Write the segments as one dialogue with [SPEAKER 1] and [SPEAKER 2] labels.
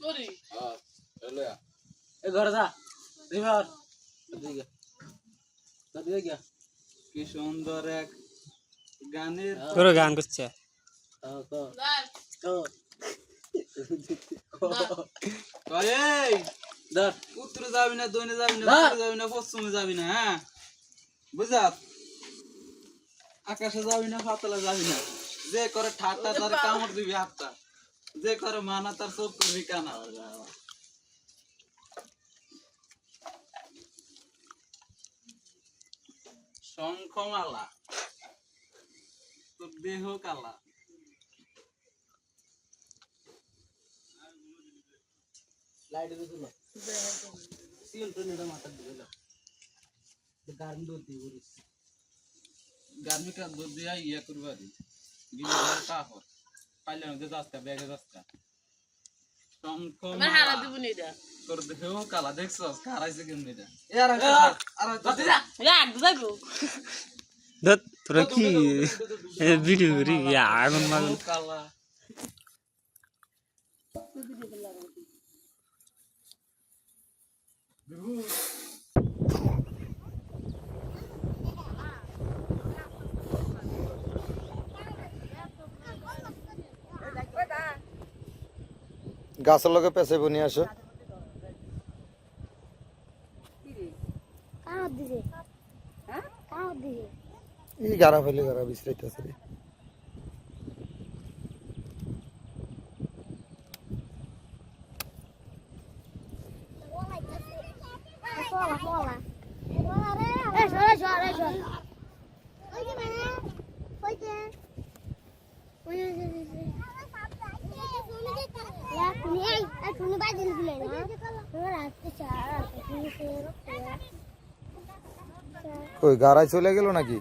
[SPEAKER 1] করি?
[SPEAKER 2] হ্যাঁ এলো
[SPEAKER 3] এ ঘরে যা। রিভার। দিকে দিকে গিয়া
[SPEAKER 2] কি সুন্দর এক গানের
[SPEAKER 4] তোরা গান করছে।
[SPEAKER 2] উত্তরে যাবি না দক্ষিণে যাবি না। যাবি না পশ্চিমে যাবি না হ্যাঁ? বুঝাত আকাশে যাবি না পাতলে যাবি না। যে করে ঠাট্টা তার কামড় দিবি হাতটা। যে করে মানা তার চোখ করবি কানা শঙ্খমালা তোর দেহ কালা
[SPEAKER 3] লাইট দিছিল সিল তো নিটা মাথা দিছিল গার্ন দো দি উরিস
[SPEAKER 2] গার্মিকা দুধ দিয়া ইয়া করবা দি। কাহর পাইলে নদে যাস্তা ব্যাগে যাস্তা।
[SPEAKER 1] আমার হারা দিব নি
[SPEAKER 2] তোর দেহ কালা দেখছস কারাইছে কেমন এটা এর আগে আর
[SPEAKER 3] বাতি যা
[SPEAKER 4] তোরা কি? ভিডিও আগুন মাগুন
[SPEAKER 2] কালা।
[SPEAKER 5] গাছের লগে পেঁচে বনি আসে।
[SPEAKER 6] কাহাত দিছে
[SPEAKER 5] ই গারা ফেলে গারা বিশ্রাইতেছে রে।
[SPEAKER 6] ওই
[SPEAKER 5] গারায় চলে গেল নাকি?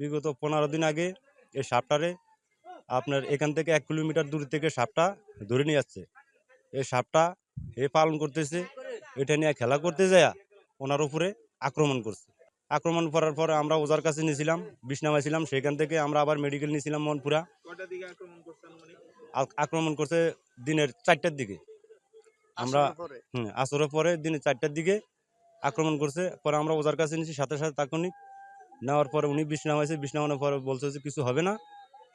[SPEAKER 7] বিগত পনেরো দিন আগে এই সাপটারে আপনার এখান থেকে এক কিলোমিটার দূর থেকে সাপটা ধরে নিয়ে যাচ্ছে। এই সাপটা এ পালন করতেছে এটা নিয়ে খেলা করতে যায় ওনার উপরে আক্রমণ করছে। আক্রমণ করার পর আমরা ওজার কাছে নিয়েছিলাম বিষ নামাইছিলাম। সেখান থেকে আমরা আবার মেডিকেল নিয়েছিলাম মনপুরা। আক্রমণ করছে দিনের চারটার দিকে। আমরা হুম আসরের পরে দিনে চারটার দিকে আক্রমণ করছে। পরে আমরা ওজার কাছে নিয়েছি সাথে সাথে তাৎক্ষণিক নেওয়ার পরে উনি বিষ নামাইছে। বিষ নামানোর পরে বলছে যে কিছু হবে না।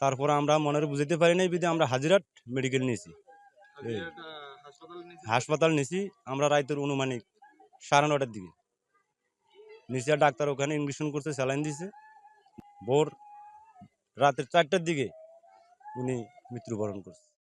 [SPEAKER 7] তারপরে আমরা মনের বুঝতে পারি নাই বিধে আমরা হাজিরাট মেডিকেল নিয়েছি। হাসপাতাল নিয়েছি আমরা রাইতের অনুমানিক সাড়ে নটার দিকে। নিচে ডাক্তার ওখানে ইনজেকশন করছে স্যালাইন দিছে। ভোর রাতের চারটার দিকে উনি মৃত্যুবরণ করছে।